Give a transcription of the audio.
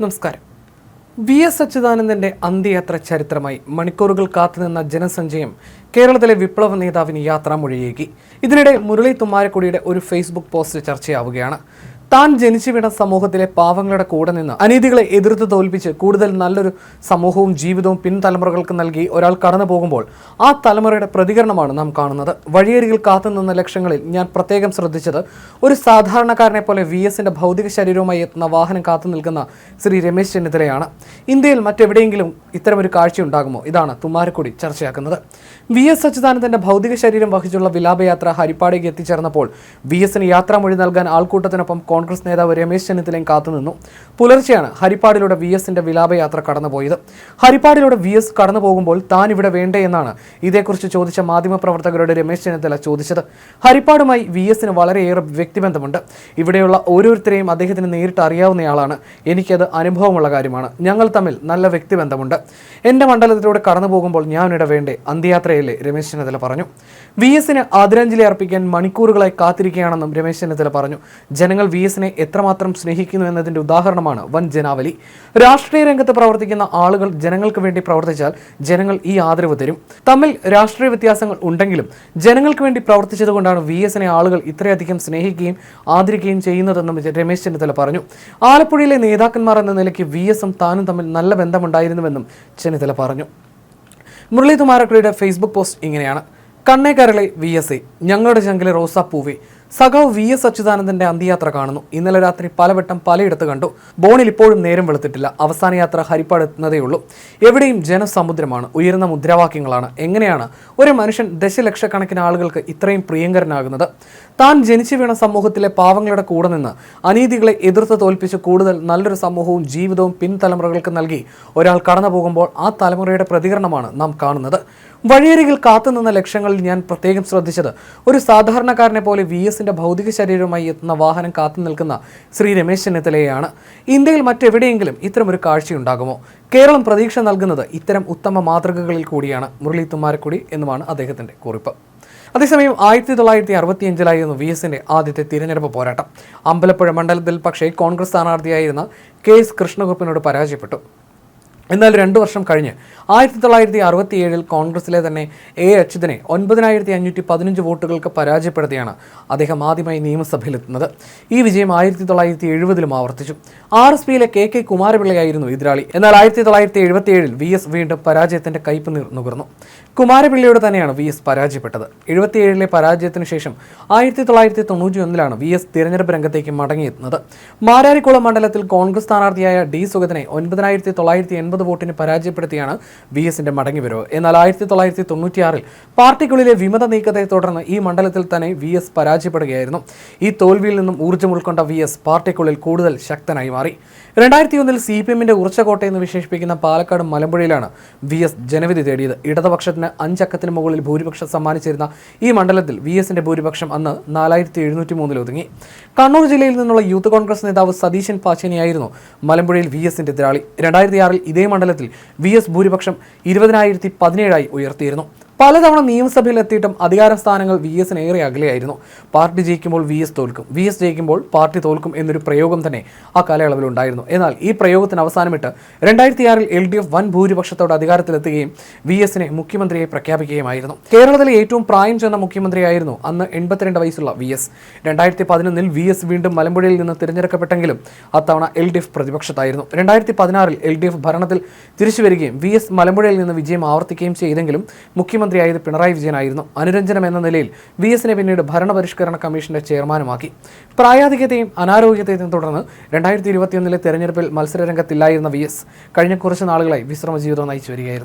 നമസ്കാരം. V S അച്യുതാനന്ദന്റെ അന്ത്യയാത്ര ചരിത്രമായി മണിക്കൂറുകൾ കാത്തുനിന്ന ജനസഞ്ചയം കേരളത്തിലെ വിപ്ലവ നേതാവിന് യാത്രാമൊഴിയേകി ഇതിനിടെ മുരളി തുമ്മാരക്കുടിയുടെ ഒരു ഫേസ്ബുക്ക് പോസ്റ്റ് ചർച്ചയാവുകയാണ്. താൻ ജനിച്ചു വീണ സമൂഹത്തിലെ പാവങ്ങളുടെ കൂടെ നിന്ന് അനീതികളെ എതിർത്ത് തോൽപ്പിച്ച് കൂടുതൽ നല്ലൊരു സമൂഹവും ജീവിതവും പിൻതലമുറകൾക്ക് നൽകി ഒരാൾ കടന്നു പോകുമ്പോൾ ആ തലമുറയുടെ പ്രതികരണമാണ് നാം കാണുന്നത്. വഴിയരികിൽ കാത്തുനിന്ന ലക്ഷങ്ങളിൽ ഞാൻ പ്രത്യേകം ശ്രദ്ധിച്ചത് ഒരു സാധാരണക്കാരനെ പോലെ വി എസിന്റെ ഭൗതിക ശരീരവുമായി എത്തുന്ന വാഹനം കാത്തു നിൽക്കുന്ന ശ്രീ രമേശ് ചെന്നിത്തലയാണ്. ഇന്ത്യയിൽ മറ്റെവിടെയെങ്കിലും ഇത്തരമൊരു കാഴ്ച ഉണ്ടാകുമോ? ഇതാണ് തുമ്മാരക്കുടി ചർച്ചയാക്കുന്നത്. വി എസ് അച്യുതാനന്ദന്റെ ഭൗതിക ശരീരം വഹിച്ചുള്ള വിലാപയാത്ര ഹരിപ്പാടേക്ക് എത്തിച്ചേർന്നപ്പോൾ വി എസിന് യാത്രാമൊഴി നൽകാൻ ആൾക്കൂട്ടത്തിനൊപ്പം നേതാവ് രമേശ് ചെന്നിത്തലയും കാത്തുനിന്നു. പുലർച്ചെയാണ് ഹരിപ്പാടിലൂടെ വി എസിന്റെ വിലാപയാത്ര കടന്നുപോയത്. ഹരിപ്പാടിലൂടെ വി എസ് കടന്നു പോകുമ്പോൾ താൻ ഇവിടെ വേണ്ടേ എന്നാണ് ഇതേക്കുറിച്ച് ചോദിച്ച മാധ്യമപ്രവർത്തകരോട് രമേശ് ചെന്നിത്തല ചോദിച്ചത്. ഹരിപ്പാടുമായി വി എസിന് വളരെയേറെ വ്യക്തിബന്ധമുണ്ട്. ഇവിടെയുള്ള ഓരോരുത്തരെയും അദ്ദേഹത്തിന് നേരിട്ട് അറിയാവുന്നയാളാണ്. എനിക്കത് അനുഭവമുള്ള കാര്യമാണ്. ഞങ്ങൾ തമ്മിൽ നല്ല വ്യക്തിബന്ധമുണ്ട്. എന്റെ മണ്ഡലത്തിലൂടെ കടന്നു പോകുമ്പോൾ ഞാനിവിടെ വേണ്ടേ? അന്ത്യയാത്രയല്ലേ? രമേശ് ചെന്നിത്തല പറഞ്ഞു. വി എസിന് ആദരാഞ്ജലി അർപ്പിക്കാൻ മണിക്കൂറുകളായി കാത്തിരിക്കുകയാണെന്നും രമേശ് ചെന്നിത്തല പറഞ്ഞു. ജനങ്ങൾ വി എസിനെ എത്രമാത്രം സ്നേഹിക്കുന്നു എന്നതിന്റെ ഉദാഹരണമാണ് വൻ ജനാവലി. രാഷ്ട്രീയ രംഗത്ത് പ്രവർത്തിക്കുന്ന ആളുകൾ ജനങ്ങൾക്ക് വേണ്ടി പ്രവർത്തിച്ചാൽ ജനങ്ങൾ ഈ ആദരവ് തരും. തമ്മിൽ രാഷ്ട്രീയ വ്യത്യാസങ്ങൾ ഉണ്ടെങ്കിലും ജനങ്ങൾക്ക് വേണ്ടി പ്രവർത്തിച്ചതുകൊണ്ടാണ് വി എസിനെ ആളുകൾ ഇത്രയധികം സ്നേഹിക്കുകയും ആദരിക്കുകയും ചെയ്യുന്നതെന്നും രമേശ് ചെന്നിത്തല പറഞ്ഞു. ആലപ്പുഴയിലെ നേതാക്കന്മാർ എന്ന നിലയ്ക്ക് വി എസും താനും തമ്മിൽ നല്ല ബന്ധമുണ്ടായിരുന്നുവെന്നും ചെന്നിത്തല പറഞ്ഞു. മുരളി തുമാരക്കുടിയുടെ ഫേസ്ബുക്ക് പോസ്റ്റ് ഇങ്ങനെയാണ്. കണ്ണേക്കരളെ വി എസ് എ ഞങ്ങളുടെ ചങ്കിലെ റോസാപ്പൂവെ സഖാവ് വി എസ് അച്യുതാനന്ദന്റെ അന്ത്യയാത്ര കാണുന്നു. ഇന്നലെ രാത്രി പലവട്ടം പലയിടത്ത് കണ്ടു. ബോണിൽ ഇപ്പോഴും നേരം വെളുത്തിട്ടില്ല. അവസാന യാത്ര ഹരിപ്പാട് എത്തുന്നതേയുള്ളൂ എവിടെയും ജനസമുദ്രമാണ്. ഉയർന്ന മുദ്രാവാക്യങ്ങളാണ്. എങ്ങനെയാണ് ഒരു മനുഷ്യൻ ദശലക്ഷക്കണക്കിന് ആളുകൾക്ക് ഇത്രയും പ്രിയങ്കരനാകുന്നത്? താൻ ജനിച്ചു വീണ സമൂഹത്തിലെ പാവങ്ങളുടെ കൂടെ നിന്ന് അനീതികളെ എതിർത്ത് തോൽപ്പിച്ച് കൂടുതൽ നല്ലൊരു സമൂഹവും ജീവിതവും പിൻതലമുറകൾക്ക് നൽകി ഒരാൾ കടന്നു പോകുമ്പോൾ ആ തലമുറയുടെ പ്രതികരണമാണ് നാം കാണുന്നത്. വഴിയരികിൽ കാത്തുനിന്ന ലക്ഷ്യങ്ങളിൽ ഞാൻ പ്രത്യേകം ശ്രദ്ധിച്ചത് ഒരു സാധാരണക്കാരനെ പോലെ വി എസിന്റെ ഭൗതിക ശരീരവുമായി എത്തുന്ന വാഹനം കാത്തു നിൽക്കുന്ന ശ്രീ രമേശ് ചെന്നിത്തലയെയാണ്. ഇന്ത്യയിൽ മറ്റെവിടെയെങ്കിലും ഇത്തരമൊരു കാഴ്ചയുണ്ടാകുമോ? കേരളം പ്രതീക്ഷ നൽകുന്നത് ഇത്തരം ഉത്തമ മാതൃകകളിൽ കൂടിയാണ്. മുരളി തുമ്മാരക്കുടി എന്നുമാണ് അദ്ദേഹത്തിന്റെ കുറിപ്പ്. അതേസമയം ആയിരത്തി തൊള്ളായിരത്തി അറുപത്തിയഞ്ചിലായിരുന്നു വി എസിന്റെ ആദ്യത്തെ തിരഞ്ഞെടുപ്പ് പോരാട്ടം. അമ്പലപ്പുഴ മണ്ഡലത്തിൽ പക്ഷേ കോൺഗ്രസ് സ്ഥാനാർത്ഥിയായിരുന്ന കെ എസ് കൃഷ്ണകുറുപ്പിനോട് പരാജയപ്പെട്ടു. എന്നാൽ രണ്ട് വർഷം കഴിഞ്ഞ് ആയിരത്തി തൊള്ളായിരത്തി അറുപത്തിയേഴിൽ കോൺഗ്രസിലെ തന്നെ എ. അച്യുതനെ ഒൻപതിനായിരത്തി അഞ്ഞൂറ്റി പതിനഞ്ച് വോട്ടുകൾക്ക് പരാജയപ്പെടുത്തിയാണ് അദ്ദേഹം ആദ്യമായി നിയമസഭയിലെത്തുന്നത്. ഈ വിജയം ആയിരത്തി തൊള്ളായിരത്തി എഴുപതിലും ആവർത്തിച്ചു. ആർ എസ് പിയിലെ കെ. കെ. കുമാരപിള്ളയായിരുന്നു എതിരാളി. എന്നാൽ ആയിരത്തി തൊള്ളായിരത്തി എഴുപത്തിയേഴിൽ വി. എസ്. വീണ്ടും പരാജയത്തിന്റെ കയ്പ് നുകർന്നു. കുമാരപിള്ളയോട് തന്നെയാണ് വി എസ് പരാജയപ്പെട്ടത്. എഴുപത്തിയേഴിലെ പരാജയത്തിന് ശേഷം ആയിരത്തി തൊള്ളായിരത്തി തൊണ്ണൂറ്റി ഒന്നിലാണ് വി എസ് തിരഞ്ഞെടുപ്പ് രംഗത്തേക്ക് മടങ്ങിയെത്തുന്നത്. മാരാരിക്കുളം മണ്ഡലത്തിൽ കോൺഗ്രസ് സ്ഥാനാർത്ഥിയായ ഡി സുഗതനെ ഒൻപതിനായിരത്തി തൊള്ളായിരത്തി എൺപത് വോട്ടിന് പരാജയപ്പെടുത്തിയാണ് വി എസിന്റെ മടങ്ങിവരവ്. എന്നാൽ ആയിരത്തി തൊള്ളായിരത്തി തൊണ്ണൂറ്റിയാറിൽ പാർട്ടിക്കുള്ളിലെ വിമത നീക്കത്തെ തുടർന്ന് ഈ മണ്ഡലത്തിൽ തന്നെ വി എസ് പരാജയപ്പെടുകയായിരുന്നു. ഈ തോൽവിയിൽ നിന്നും ഊർജം ഉൾക്കൊണ്ട വി എസ് പാർട്ടിക്കുള്ളിൽ കൂടുതൽ ശക്തനായി മാറി. രണ്ടായിരത്തി ഒന്നിൽ സി പി എമ്മിന്റെ ഉറച്ചകോട്ടയെന്ന് വിശേഷിപ്പിക്കുന്ന പാലക്കാട് മലമ്പുഴയിലാണ് വി എസ് ജനവിധി തേടിയത്. ഇടതുപക്ഷത്തിന് അഞ്ചക്കത്തിന് മുകളിൽ ഭൂരിപക്ഷം സമ്മാനിച്ചിരുന്ന ഈ മണ്ഡലത്തിൽ വി എസിന്റെ ഭൂരിപക്ഷം അന്ന് നാലായിരത്തി എഴുന്നൂറ്റി മൂന്നിൽ ഒതുങ്ങി. കണ്ണൂർ ജില്ലയിൽ നിന്നുള്ള യൂത്ത് കോൺഗ്രസ് നേതാവ് സതീശൻ പാച്ചേനിയായിരുന്നു മലമ്പുഴയിൽ വി എസിന്റെ എതിരാളി. രണ്ടായിരത്തി ആറിൽ ഇതേ മണ്ഡലത്തിൽ വി എസ് ഭൂരിപക്ഷം ഇരുപതിനായിരത്തി പതിനേഴായി ഉയർത്തിയിരുന്നു. പലതവണ നിയമസഭയിൽ എത്തിയിട്ടും അധികാര സ്ഥാനങ്ങൾ വി എസിന് ഏറെ അകലെയായിരുന്നു. പാർട്ടി ജയിക്കുമ്പോൾ വി എസ് തോൽക്കും. വി എസ് ജയിക്കുമ്പോൾ പാർട്ടി തോൽക്കും എന്നൊരു പ്രയോഗം തന്നെ ആ കാലയളവിൽ ഉണ്ടായിരുന്നു എന്നാൽ ഈ പ്രയോഗത്തിന് അവസാനമിട്ട് രണ്ടായിരത്തി ആറിൽ എൽ ഡി എഫ് വൻ ഭൂരിപക്ഷത്തോടെ അധികാരത്തിലെത്തുകയും വി എസിനെ മുഖ്യമന്ത്രിയെ പ്രഖ്യാപിക്കുകയുമായിരുന്നു. കേരളത്തിലെ ഏറ്റവും പ്രായം ചെന്ന മുഖ്യമന്ത്രിയായിരുന്നു അന്ന് എൺപത്തിരണ്ട് വയസ്സുള്ള വി എസ്. രണ്ടായിരത്തി പതിനൊന്നിൽ വി എസ് വീണ്ടും മലമ്പുഴയിൽ നിന്ന് തിരഞ്ഞെടുക്കപ്പെട്ടെങ്കിലും അത്തവണ എൽ ഡി എഫ് പ്രതിപക്ഷത്തായിരുന്നു. രണ്ടായിരത്തി പതിനാറിൽ എൽ ഡി എഫ് ഭരണത്തിൽ തിരിച്ചു വരികയും വി എസ് മലമ്പുഴയിൽ നിന്ന് വിജയം ആവർത്തിക്കുകയും ചെയ്തെങ്കിലും മുഖ്യമന്ത്രിയായത് പിണറായി വിജയനായിരുന്നു. അനുരഞ്ജനം എന്ന നിലയിൽ വി എസിനെ പിന്നീട് ഭരണപരിഷ്കരണ കമ്മീഷന്റെ ചെയർമാനുമാക്കി. പ്രായാധിക്യത്തെയും അനാരോഗ്യത്തെയും തുടർന്ന് രണ്ടായിരത്തി ഇരുപത്തിയൊന്നിലെ തെരഞ്ഞെടുപ്പിൽ മത്സരരംഗത്തില്ലായിരുന്ന വി എസ് കഴിഞ്ഞ കുറച്ച് നാളുകളായി വിശ്രമ ജീവിതം നയിച്ചു വരികയായിരുന്നു.